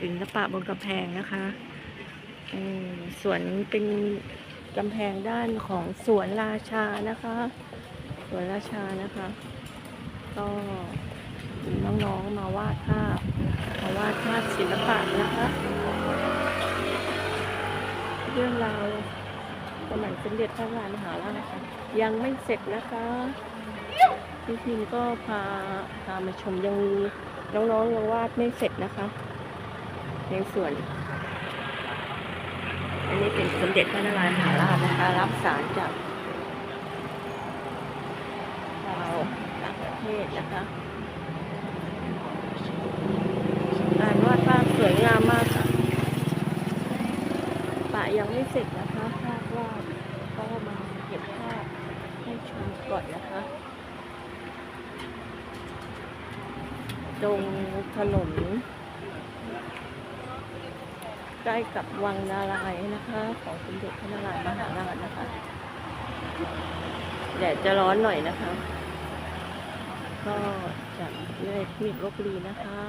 ศิลปะบนกำแพงนะคะสวนเป็นกำแพงด้านของสวนราชานะคะ สวนราชานะคะ ก็น้องๆมาวาดภาพมาวาดภาพศิลปะนะคะเรื่องราวสมัยสมเด็จพระราชมหาราชนะคะยังไม่เสร็จนะคะพี่พิมก็พาพามาชมยังมีน้องๆยังวาดไม่เสร็จนะคะ ในส่วน อันนี้เป็นสมเด็จพระนารายณ์มหาราชนะคะ รับสารจากชาวต่างประเทศนะคะการวาดภาพสวยงามมากค่ะปะยังไม่เสร็จนะคะภาพวาดก็มาเก็บภาพให้ชมก่อนนะคะตรงถนน ใกล้กับวังนารายนะคะ ของสมเด็จพระนารายณ์มหาราชนะคะแดดจะร้อนหน่อยนะคะ ก็จากวิทยาลัยเทคนิคลบบุรีนะคะ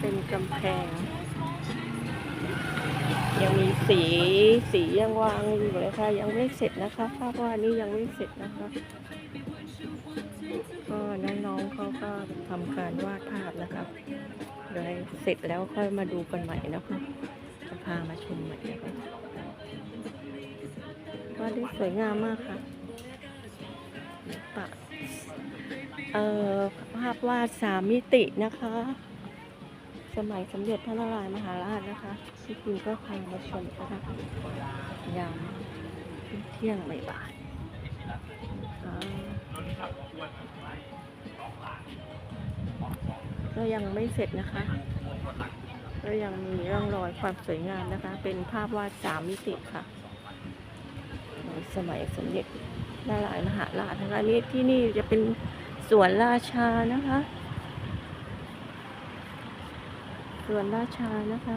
เป็นกำแพง ยังมีสีสียังวางอยู่เลยค่ะ ยังไม่เสร็จนะคะภาพวาดนี้ยังไม่เสร็จนะคะ ก็น้องๆเขาก็ทำการวาดภาพนะคะเดี๋ยวเสร็จแล้วค่อยมาดูกันใหม่นะคะจะพามาชมใหม่นะคะวาดได้สวยงามมากค่ะปะเอ่อภาพวาดสามมิตินะคะ สมัยสมเด็จพระนารายณ์มหาราชนะคะพี่พิมก็พามาชมนะคะยามเที่ยงบ่าย ก็ยังไม่เสร็จนะคะก็ยังมีร่องรอยความสวยงามนะคะ เป็นภาพวาดสามมิติค่ะ สมัยสมเด็จนารายมหาราชนะคะนี่ที่นี่จะเป็นสวนราชานะคะ สวนราชานะคะ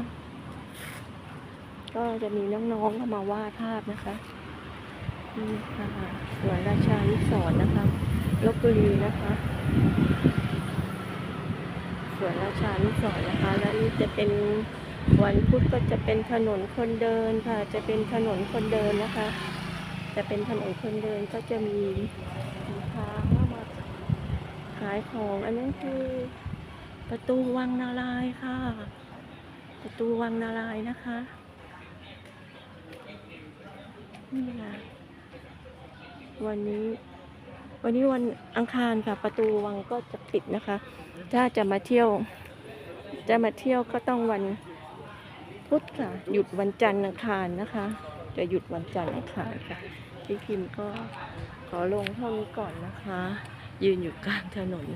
ก็จะมีน้องๆเข้ามาวาดภาพนะคะ นี่ค่ะสวนราชานิสรณ์นะคะลบบุรีนะคะสวนราชานุสรณ์นะคะ และนี่จะเป็นวันพุธก็จะเป็นถนนคนเดินค่ะ จะเป็นถนนคนเดินนะคะ จะเป็นถนนคนเดินก็จะมีสินค้าเข้ามาขายของ อันนั้นคือประตูวังนารายค่ะ ประตูวังนารายนะคะนี่ค่ะ วันนี้ วันนี้วันอังคารค่ะ ประตูวังก็จะปิดนะคะ ถ้าจะมาเที่ยว จะมาเที่ยวก็ต้องวันพุธค่ะ หยุดวันจันทร์อังคารนะคะ จะหยุดวันจันทร์อังคารค่ะพี่พิมพ์ก็ขอลงเท่านี้ก่อนนะคะ ยืนอยู่กลางถนน